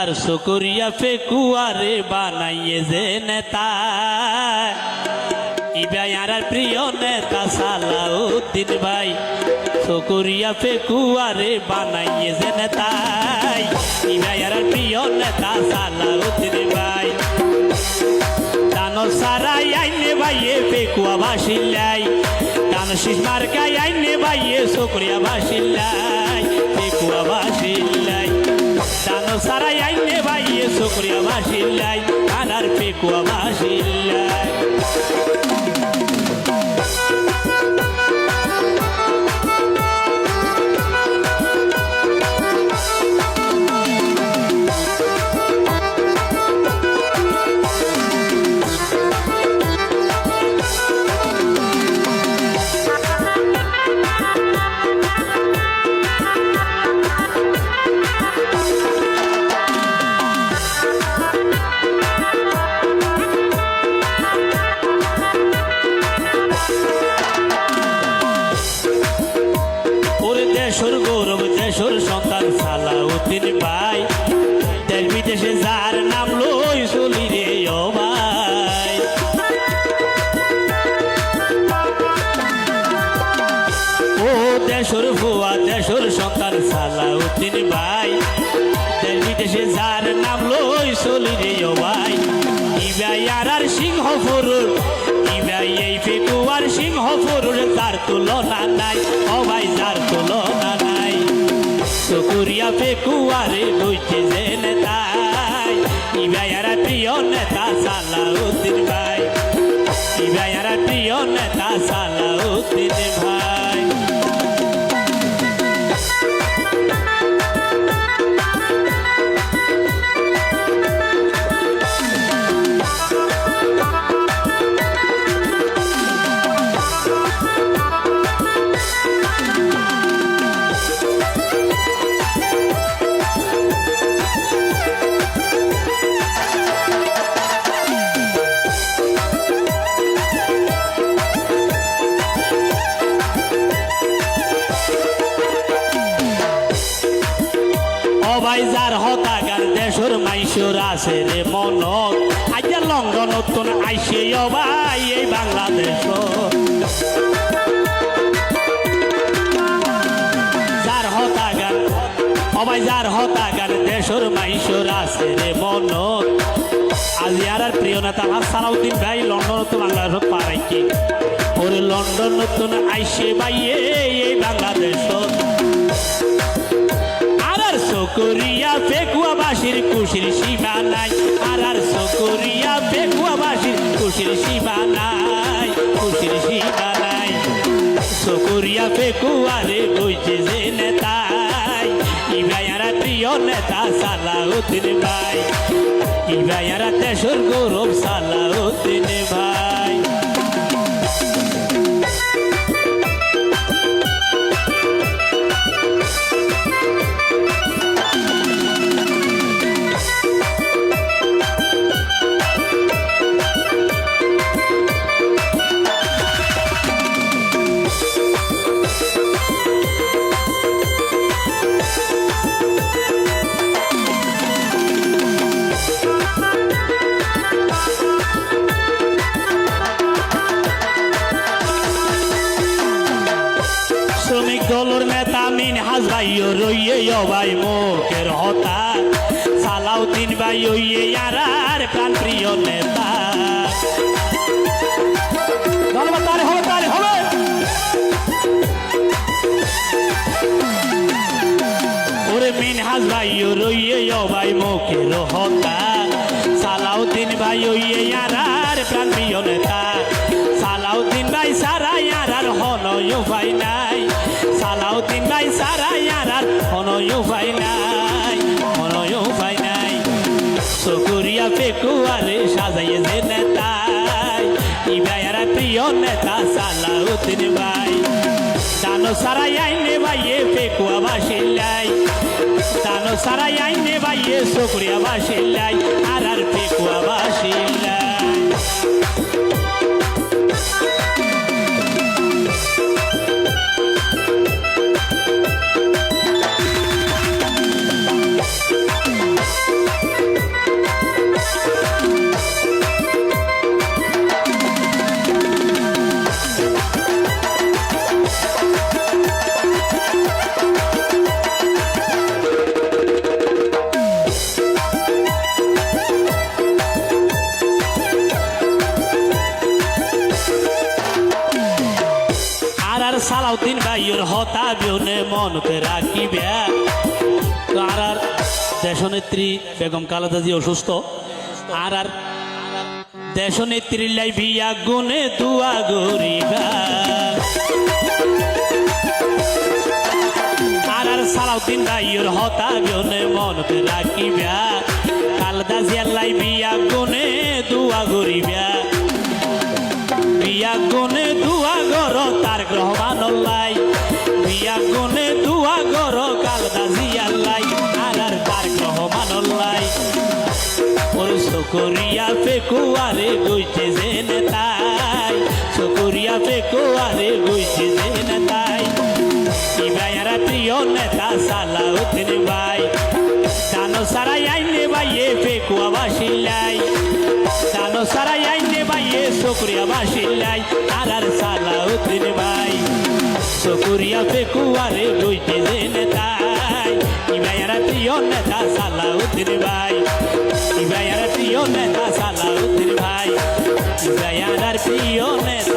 আর সুকুরিয়া ফেকুয়ারে বানাইয়ে যে নেতা। ইবায়ার প্রিয় নেতা সালাউদ্দিন ভাই সুকুরিয়া ফেকুয়ারে বানাইয়ে যে নেতা। ইবায়ার প্রিয় নেতা সালাউদ্দিন ভাই, দানো সারাই আইনে বাইয়ে ফেকুয়া বাসিল্লাই দানো শীষ মার্কাই আইনে বাইয়ে সুকুরিয়া বাসিল্লাই ফেকুয়া বাসিল্লাই সারাই আইনে বাইয়ে সুকুরিয়া মাসিল্লাই আনার পেকুয়া বাসিল্লাই দেশ যার নাম লই চলি রে ভাই। ও দেশর ফুয়া দেশর সন্তান সালাউদ্দিন ভাই। দেশ বিদেশে যার নাম লই চলি রে ভাই। ইবাই আর আর সিংহ ফুরুর ইবাই এই ফেকুয়ার সিংহ ফুরুর তার তুলনা নাই, ও ভাই, যার তুলনা নাই। সুকুরিয়া ফেকুয়ারে লইছে যে আর প্রিয় নেতা সালাউদ্দিন ভাই। ইবাই আর প্রিয় নেতা সালাউদ্দিন ভাই। দেশর মাইশোর আছে রে মনত। আজ্ঞা লন্ডন নতুন আইসে অবাই এই বাংলাদেশ যার যার হতাগার দেশর আছে রে আর প্রিয় নেতা সালাউদ্দিন ভাই, লন্ডন তো বাংলাদেশ ওরে লন্ডন নতুন আইসে বাইয়ে এই বাংলাদেশ আর আর বাসির কুশির সীমা নাই। আর আর সকরিয়া বেগুয়া বাসির কুশির সীমা নাই, কুশির সীমা নাই। সকরিয়া ফেকুয়ারে বইছে যে নেতাই। ইবাইয়ারা প্রিয় নেতা সালাউদ্দিন ভাই। ইবাইয়ারা তেসর গৌরব সালাউদ্দিন ভাই। মিন হাজ ভাই রইয়ে ভাই মুখের হতা। সালাউদ্দিন ভাই ওইয়ে আর প্রাণ প্রিয় নেতা। তারে হবে মিনহাজ ভাই রইয়ে ভাই মুখের হতা। সালাউদ্দিন ভাই ওইয়ে আর প্রাণ প্রিয় নেতা। সারা আর হনয় ভাই নাই। সালাউদ্দিন ভাই সারা আর হনয় ভাই নাই। হনয় ভাই নাই। সকুরিয়া পেকুয়ারে সাজাইয়ে যে নেতাই। ইবাইয়ারা প্রিয় নেতা সালাউদ্দিন ভাই। দানো সারাই আইনে ভাইয়ে পেকুয়া বাসিল্লাই দানো সারাই আইনে ভাইয়ে সকুরিয়া বাসিল্লাই আর আর পেকুয়া মনতে রাখিবে। আর আর দেশনেত্রী বেগম কালাদাজি অসুস্থ। আর আর দেশনেত্রী লাই বিয়া গুনে দুয়া গরিবা। আর আর সালাউদ্দিন ভাইয়ের হতা গনে মনতে রাখিবা। কালদাজি লাই বিয়া গুনে দুয়া গরিবা। বিয়া গুনে দুয়া গর, তার গ্রহ সকরিয়া ফেকুয়ারে গইছে যে নেতাই। সকরিয়া ফেকুয়ারে গইছে যে নেতাই। ইবায়ারা প্রিয় নেতা সালাউদ্দিন ভাই। দানো সারাই আইনে ভাইয়ে ফেকুয়া বাসিলাই দানো সারাই আইনে ভাইয়ে সকরিয়া বাসিলাই আর আর সালাউদ্দিন ভাই। সকরিয়া ফেকুয়ারে গইছে যে নেতাই। ইবায়ারা প্রিয় নেতা প্রিয় নেতা সালাউদ্দিন ভাই দয়ানার প্রিয় নেতা